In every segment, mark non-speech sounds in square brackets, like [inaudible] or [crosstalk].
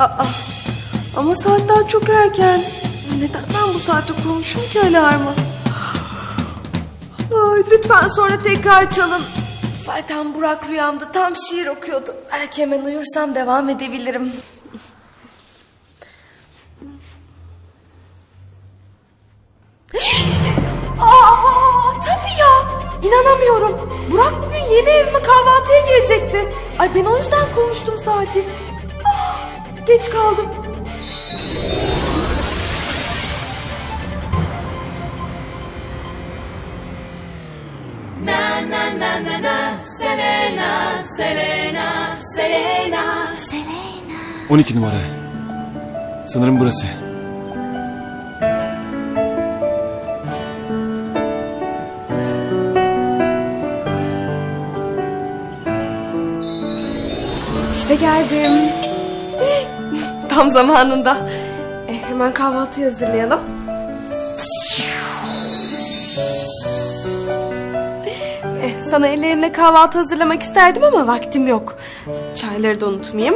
Aa, ama saat daha çok erken. Neden ben bu saatte kurmuşum ki alarmı? Ay, lütfen sonra tekrar çalın. Zaten Burak rüyamda tam şiir okuyordu. Belki hemen uyursam devam edebilirim. [gasps] Aa, tabii ya. İnanamıyorum. Burak bugün yeni evime kahvaltıya gelecekti. Ay ben o yüzden kurmuştum saati. Geç kaldım. Selena. 12 numara. Sanırım burası. İşte geldim. Tam zamanında. E, hemen kahvaltıyı hazırlayalım. E, sana ellerimle kahvaltı hazırlamak isterdim ama vaktim yok. Çayları da unutmayayım.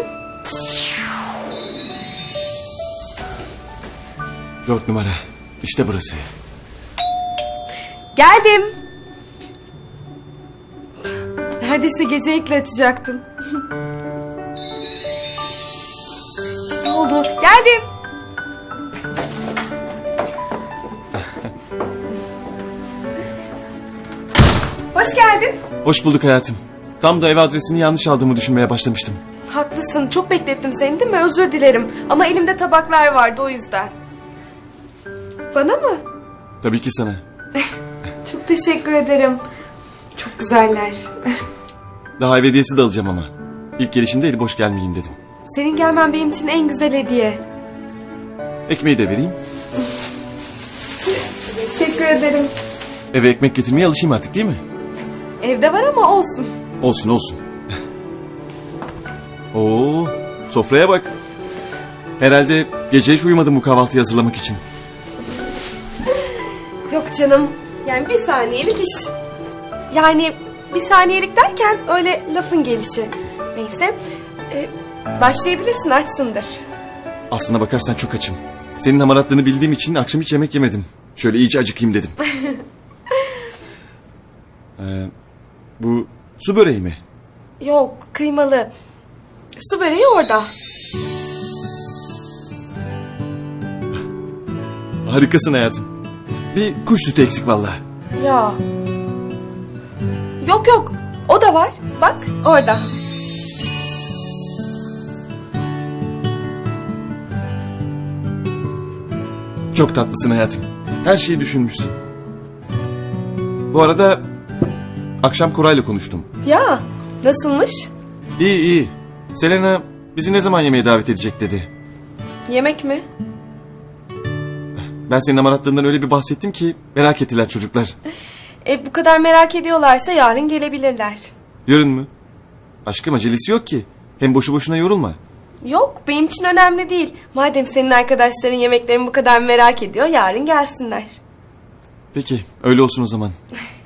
4 numara. İşte burası. Geldim. Neredeyse gece ilkle açacaktım. [laughs] Geldim. Hoş geldin. Hoş bulduk hayatım. Tam da ev adresini yanlış aldığımı düşünmeye başlamıştım. Haklısın. Çok beklettim seni değil mi? Özür dilerim. Ama elimde tabaklar vardı o yüzden. Bana mı? Tabii ki sana. [laughs] Çok teşekkür ederim. Çok güzeller. Daha ev hediyesi de alacağım ama. İlk gelişimde eli boş gelmeyeyim dedim. Senin gelmen benim için en güzel hediye. Ekmeği de vereyim. Teşekkür ederim. Eve ekmek getirmeye alışayım artık değil mi? Evde var ama olsun. Olsun olsun. Oo, sofraya bak. Herhalde gece hiç uyumadım bu kahvaltıyı hazırlamak için. Yok canım. Yani bir saniyelik iş. Yani bir saniyelik derken öyle lafın gelişi. Neyse. e, başlayabilirsin açsındır. Aslına bakarsan çok açım. Senin hamaratlığını bildiğim için akşam hiç yemek yemedim. Şöyle iyice acıkayım dedim. [laughs] Ee, bu su böreği mi? Yok kıymalı. Su böreği orada. [laughs] Harikasın hayatım. Bir kuş sütü eksik vallahi. Ya. Yok yok. O da var. Bak orada. Çok tatlısın hayatım. Her şeyi düşünmüşsün. Bu arada akşam Koray'la konuştum. Ya nasılmış? İyi iyi. Selena bizi ne zaman yemeğe davet edecek dedi. Yemek mi? Ben senin hamaratlığından öyle bir bahsettim ki merak ettiler çocuklar. E bu kadar merak ediyorlarsa yarın gelebilirler. Yarın mı? Aşkım acelesi yok ki. Hem boşu boşuna yorulma. Yok benim için önemli değil. Madem senin arkadaşların yemeklerimi bu kadar merak ediyor yarın gelsinler. Peki öyle olsun o zaman. [laughs]